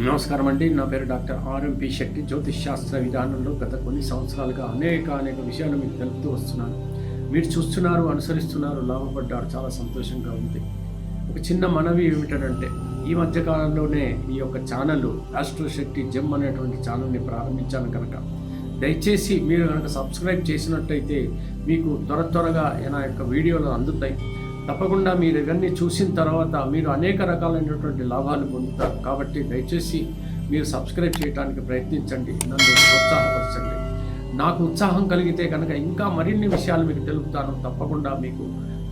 నమస్కారం అండి. నా పేరు డాక్టర్ ఆర్ఎంపి శెట్టి. జ్యోతిష్ శాస్త్ర విధానంలో గత కొన్ని సంవత్సరాలుగా అనేక అనేక విషయాలు మీకు తెలుపుతూ వస్తున్నాను. మీరు చూస్తున్నారు అనుసరిస్తున్నారు లాభపడ్డారు. చాలా సంతోషంగా ఉంది. ఒక చిన్న మనవి ఏమిటంటే ఈ మధ్య కాలంలోనే ఈ యొక్క ఛానల్ ఆస్ట్రో శక్తి జిమ్ అనేటువంటి ఛానల్ని ప్రారంభించాను కనుక దయచేసి మీరు కనుక సబ్స్క్రైబ్ చేసినట్టయితే మీకు త్వర త్వరగా నా యొక్క వీడియోలు అందుతాయి. తప్పకుండా మీరు ఇవన్నీ చూసిన తర్వాత మీరు అనేక రకాలైనటువంటి లాభాలు పొందుతారు. కాబట్టి దయచేసి మీరు సబ్స్క్రైబ్ చేయడానికి ప్రయత్నించండి. నన్ను ప్రోత్సాహపరచండి. నాకు ఉత్సాహం కలిగితే కనుక ఇంకా మరిన్ని విషయాలు మీకు తెలుపుతాను. తప్పకుండా మీకు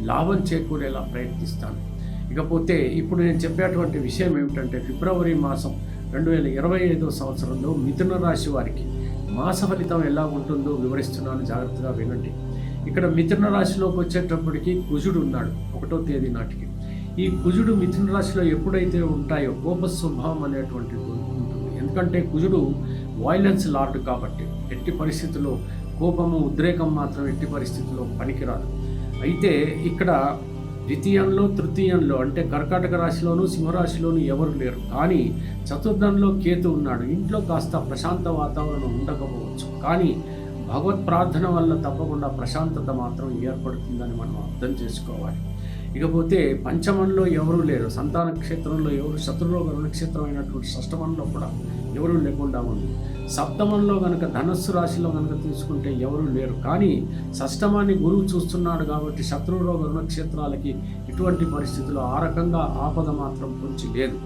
లాభం చేకూరేలా ప్రయత్నిస్తాను. ఇకపోతే ఇప్పుడు నేను చెప్పేటువంటి విషయం ఏమిటంటే ఫిబ్రవరి మాసం రెండు వేల ఇరవై ఐదో సంవత్సరంలో మిథున రాశి వారికి మాస ఫలితం ఎలా ఉంటుందో వివరిస్తున్నాను. జాగ్రత్తగా వినండి. ఇక్కడ మిథున రాశిలోకి వచ్చేటప్పటికి కుజుడు ఉన్నాడు ఒకటో తేదీ నాటికి. ఈ కుజుడు మిథున రాశిలో ఎప్పుడైతే ఉంటాయో కోప స్వభావం అనేటువంటిది ఉంటుంది. ఎందుకంటే కుజుడు వాయిలెన్స్ లార్డ్ కాబట్టి ఎట్టి పరిస్థితుల్లో కోపము ఉద్రేకం మాత్రం ఎట్టి పరిస్థితుల్లో పనికిరాదు. అయితే ఇక్కడ ద్వితీయంలో తృతీయంలో అంటే కర్కాటక రాశిలోను సింహరాశిలోను ఎవరు లేరు. కానీ చతుర్థంలో కేతు ఉన్నాడు. ఇంట్లో కాస్త ప్రశాంత వాతావరణం ఉండకపోవచ్చు. కానీ భగవత్ ప్రార్థన వల్ల తప్పకుండా ప్రశాంతత మాత్రం ఏర్పడుతుందని మనం అర్థం చేసుకోవాలి. ఇకపోతే పంచమంలో ఎవరూ లేరు. సంతాన క్షేత్రంలో ఎవరు శత్రురోగ నక్షత్రం షష్టమంలో కూడా ఎవరూ లేకుండా ఉంది. సప్తమంలో కనుక ధనస్సు రాశిలో కనుక తీసుకుంటే ఎవరూ లేరు. కానీ షష్టమాన్ని గురువు చూస్తున్నాడు కాబట్టి శత్రురోగ రుణక్షేత్రాలకి ఇటువంటి పరిస్థితుల్లో ఆ రకంగా ఆపద మాత్రం పొంచి లేదు.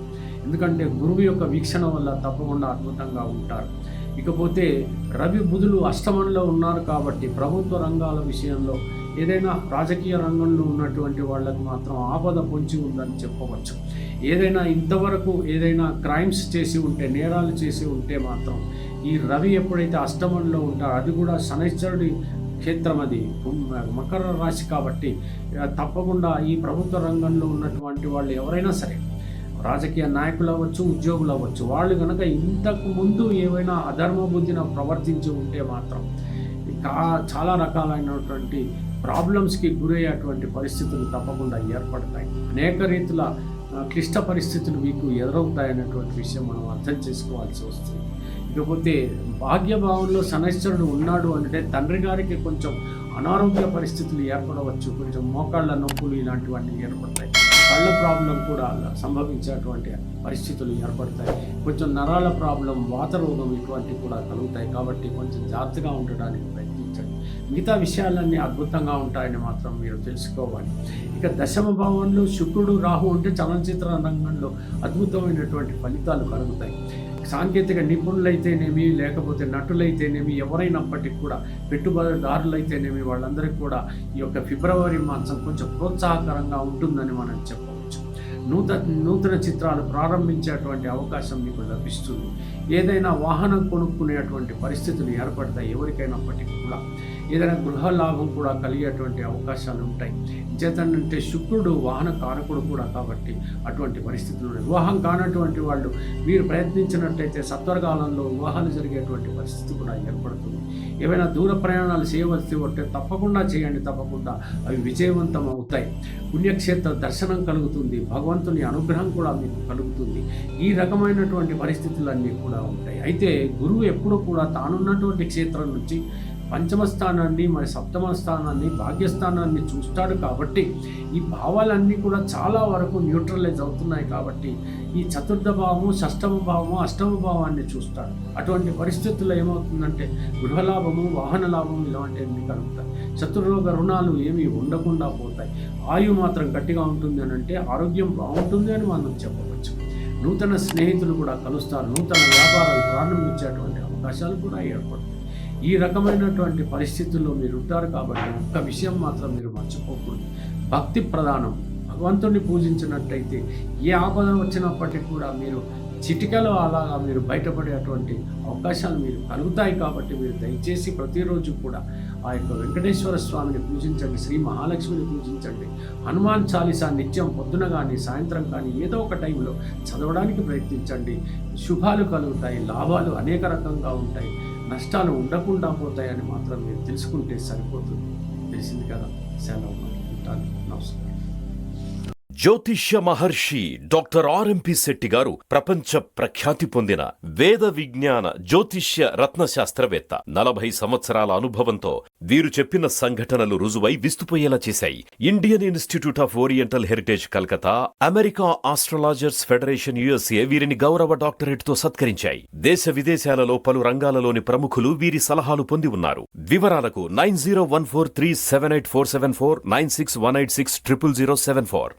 ఎందుకంటే గురువు యొక్క వీక్షణ వల్ల తప్పకుండా అద్భుతంగా ఉంటారు. ఇకపోతే రవి బుధులు అష్టమంలో ఉన్నారు కాబట్టి ప్రభుత్వ రంగాల విషయంలో ఏదైనా రాజకీయ రంగంలో ఉన్నటువంటి వాళ్ళకు మాత్రం ఆపద పొంచి ఉందని చెప్పవచ్చు. ఏదైనా ఇంతవరకు ఏదైనా క్రైమ్స్ చేసి ఉంటే నేరాలు చేసి ఉంటే మాత్రం ఈ రవి ఎప్పుడైతే అష్టమంలో ఉంటారో అది కూడా శనైశ్వరుడి క్షేత్రం అది. మకర రాశి కాబట్టి తప్పకుండా ఈ ప్రభుత్వ రంగంలో ఉన్నటువంటి వాళ్ళు ఎవరైనా సరే రాజకీయ నాయకులు అవ్వచ్చు ఉద్యోగులు అవ్వచ్చు వాళ్ళు కనుక ఇంతకు ముందు ఏమైనా అధర్మ బుద్ధిన ప్రవర్తించి ఉంటే మాత్రం కా చాలా రకాలైనటువంటి ప్రాబ్లమ్స్కి గురయ్యేటువంటి పరిస్థితులు తప్పకుండా ఏర్పడతాయి. అనేక రీతుల క్లిష్ట పరిస్థితులు మీకు ఎదురవుతాయనేటువంటి విషయం మనం అర్థం చేసుకోవాల్సి వస్తుంది. ఇకపోతే భాగ్యభావంలో శనైశ్వరుడు ఉన్నాడు అంటే తండ్రి గారికి కొంచెం అనారోగ్య పరిస్థితులు ఏర్పడవచ్చు కొంచెం మోకాళ్ళ నొప్పులు ఇలాంటివన్నీ ఏర్పడతాయి. కళ్ళ ప్రాబ్లం కూడా సంభవించేటువంటి పరిస్థితులు ఏర్పడతాయి. కొంచెం నరాల ప్రాబ్లం వాత రోగం ఇటువంటివి కూడా కలుగుతాయి. కాబట్టి కొంచెం జాగ్రత్తగా ఉండడానికి ప్రయత్నించండి. మిగతా విషయాలన్నీ అద్భుతంగా ఉంటాయని మాత్రం మీరు తెలుసుకోవాలి. ఇక దశమ భావంలో శుక్రుడు రాహు అంటే చలనచిత్ర రంగంలో అద్భుతమైనటువంటి ఫలితాలు కలుగుతాయి. సాంకేతిక నిపుణులైతేనేమి లేకపోతే నటులైతేనేమి ఎవరైనప్పటికీ కూడా పెట్టుబడిదారులైతేనేమి వాళ్ళందరికీ కూడా ఈ యొక్క ఫిబ్రవరి మాసం కొంచెం ప్రోత్సాహకరంగా ఉంటుందని మనం చెప్పవచ్చు. నూతన నూతన చిత్రాలు ప్రారంభించేటువంటి అవకాశం మీకు లభిస్తుంది. ఏదైనా వాహనం కొనుక్కునేటువంటి పరిస్థితులు ఏర్పడతాయి ఎవరికైనప్పటికీ కూడా. ఏదైనా గృహ లాభం కూడా కలిగేటువంటి అవకాశాలు ఉంటాయి. చేతనంటే శుక్రుడు వాహన కారకుడు కూడా కాబట్టి అటువంటి పరిస్థితులు వివాహం కానటువంటి వాళ్ళు మీరు ప్రయత్నించినట్టయితే సత్వరకాలంలో వివాహాలు జరిగేటువంటి పరిస్థితి కూడా ఏర్పడుతుంది. ఏవైనా దూర ప్రయాణాలు చేయవలసి ఉంటే తప్పకుండా చేయండి తప్పకుండా అవి విజయవంతం అవుతాయి. పుణ్యక్షేత్ర దర్శనం కలుగుతుంది భగవంతుని అనుగ్రహం కూడా మీకు కలుగుతుంది. ఈ రకమైనటువంటి పరిస్థితులన్నీ కూడా ఉంటాయి. అయితే గురువు ఎప్పుడూ కూడా తానున్నటువంటి క్షేత్రం నుంచి పంచమ స్థానాన్ని మరి సప్తమ స్థానాన్ని భాగ్యస్థానాన్ని చూస్తాడు కాబట్టి ఈ భావాలన్నీ కూడా చాలా వరకు న్యూట్రలైజ్ అవుతున్నాయి కాబట్టి ఈ చతుర్థ భావము షష్టమ భావము అష్టమ భావాన్ని చూస్తాడు. అటువంటి పరిస్థితుల్లో ఏమవుతుందంటే గృహలాభము వాహన లాభము ఇలాంటివన్నీ కలుగుతాయి. శత్రురోగ రుణాలు ఏమీ ఉండకుండా పోతాయి. ఆయు మాత్రం గట్టిగా ఉంటుంది అని అంటే ఆరోగ్యం బాగుంటుంది అని మనం చెప్పవచ్చు. నూతన స్నేహితులు కూడా కలుస్తారు. నూతన వ్యాపారాలు ప్రారంభించేటువంటి అవకాశాలు కూడా ఏర్పడతాయి. ఈ రకమైనటువంటి పరిస్థితుల్లో మీరు ఉంటారు కాబట్టి ఒక్క విషయం మాత్రం మీరు మర్చిపోకూడదు. భక్తి ప్రధానం. భగవంతుడిని పూజించినట్టయితే ఏ ఆపద వచ్చినప్పటికీ కూడా మీరు చిటికలో అలాగా మీరు బయటపడేటువంటి అవకాశాలు మీరు కలుగుతాయి కాబట్టి మీరు దయచేసి ప్రతిరోజు కూడా ఆ యొక్క వెంకటేశ్వర స్వామిని పూజించండి శ్రీ మహాలక్ష్మిని పూజించండి. హనుమాన్ చాలీసా నిత్యం పొద్దున కానీ సాయంత్రం కానీ ఏదో ఒక టైంలో చదవడానికి ప్రయత్నించండి. శుభాలు కలుగుతాయి లాభాలు అనేక రకంగా ఉంటాయి. నష్టాలు ఉండకుండా పోతాయని మాత్రం మీరు తెలుసుకుంటే సరిపోతుంది. తెలిసింది కదా? సెలవు ఉంటాను. నమస్కారం. జ్యోతిష్య మహర్షి డాక్టర్ ఆర్ఎంపి శెట్టి గారు ప్రపంచ ప్రఖ్యాతి పొందిన వేద విజ్ఞాన జ్యోతిష్య రత్న శాస్త్రవేత్త నలభై సంవత్సరాల అనుభవంతో వీరు చెప్పిన సంఘటనలు రుజువై విస్తుపోయేలా చేశాయి. Indian Institute of Oriental Heritage Calcutta America astrologers federation USA వీరిని గౌరవ డాక్టరేట్తో సత్కరించాయి. దేశ విదేశాలలో పలు రంగాలలోని ప్రముఖులు వీరి సలహాలు పొంది ఉన్నారు. వివరాలకు nine zero one four three seven eight four seven four nine six one eight six triple zero seven four.